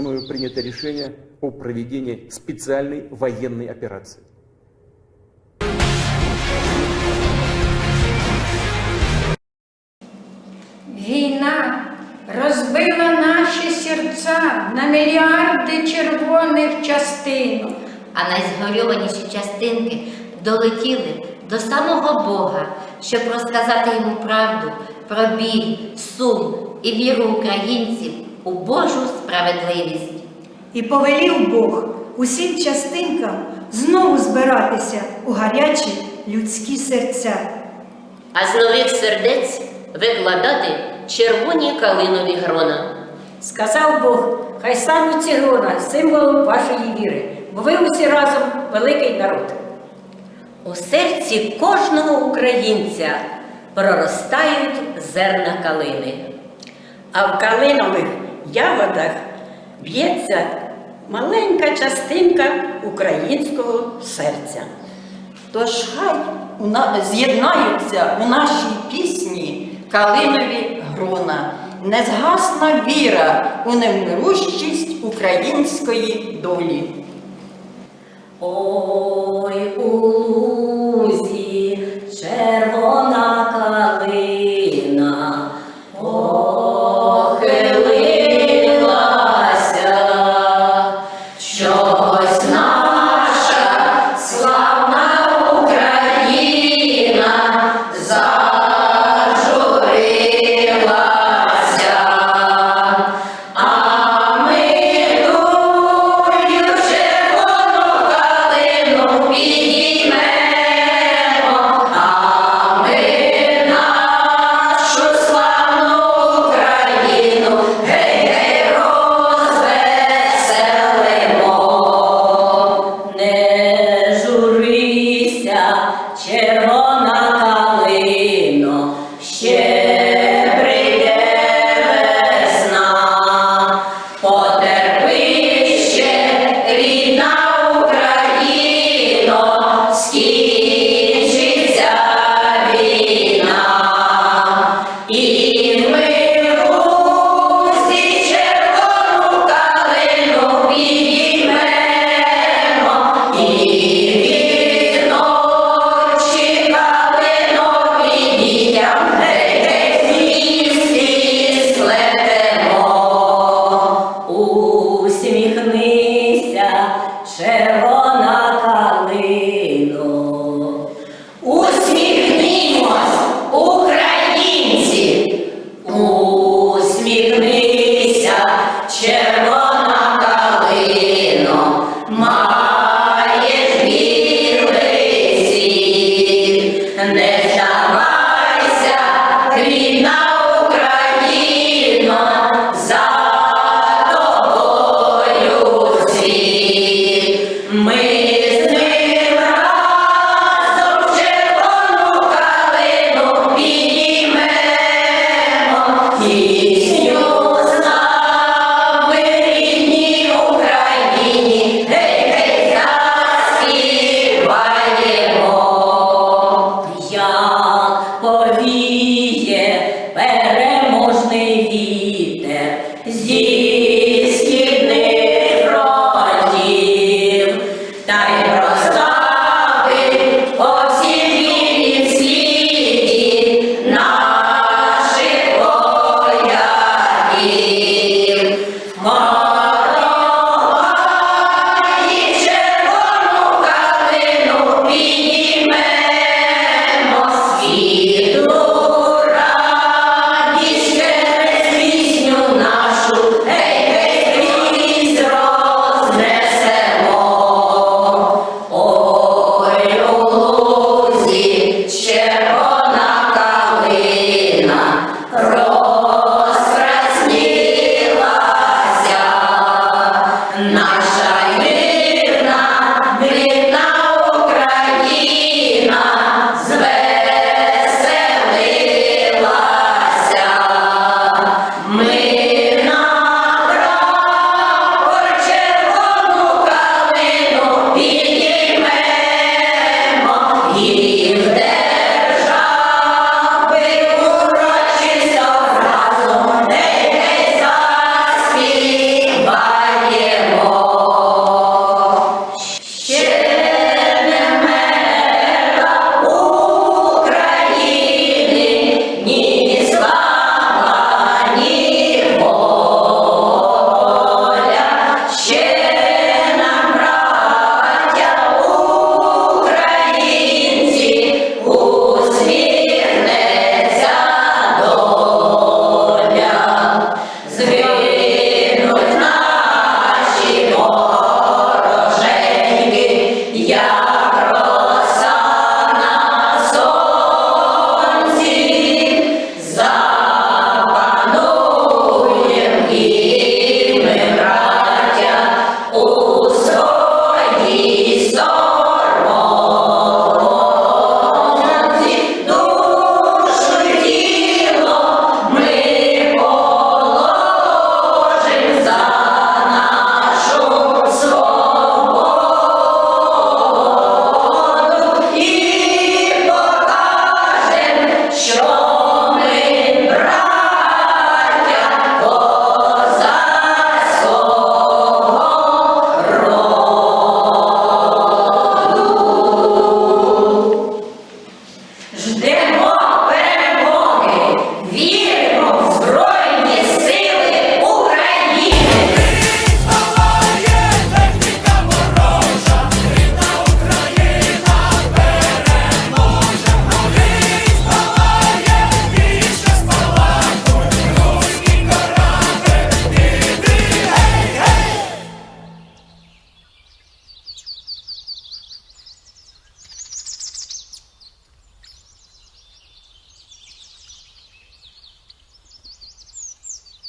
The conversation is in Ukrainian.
мною принято решение о проведении специальной военной операции. Війна розбила наші серця на мільярди червоних частин. а найзгорьованіші частинки долетіли до самого Бога, щоб розказати йому правду про біль, сум і віру українців у Божу справедливість. І повелів Бог усім частинкам знову збиратися у гарячі людські серця. а з нових сердець викладати червоні калинові грона. Сказав Бог, хай стануть ці грона символом вашої віри, бо ви усі разом великий народ. У серці кожного українця проростають зерна калини. А в калинових ягодах б'ється маленька частинка українського серця. Тож хай з'єднаються у нашій пісні калинові грона, незгасна віра у невмирущість української долі. Ой у